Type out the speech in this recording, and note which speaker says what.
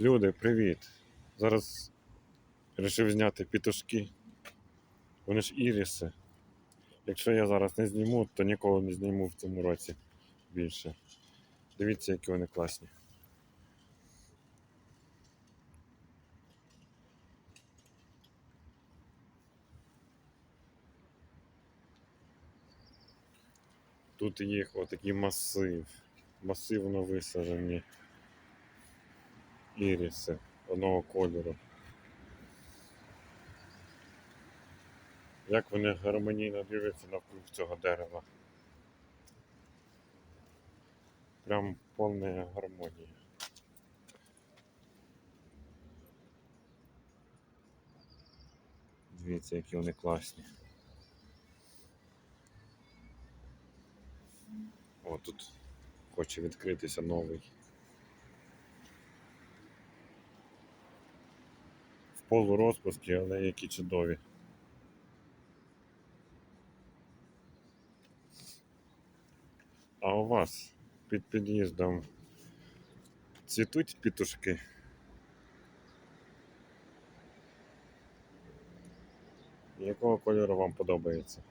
Speaker 1: Люди, привіт! Зараз вирішив зняти пітушки. Вони ж іріси. Якщо я зараз не зніму, то ніколи не зніму в цьому році більше. Дивіться, які вони класні. Тут їх отакий масив. Масивно висаджені іріси одного кольору. Як вони гармонійно дивляться навкруг цього дерева. Прям повна гармонія. Дивіться, які вони класні. О, тут хоче відкритися новий. В полурозпуску, але які чудові. А у вас під під'їздом цвітуть пітушки? Якого кольору вам подобається?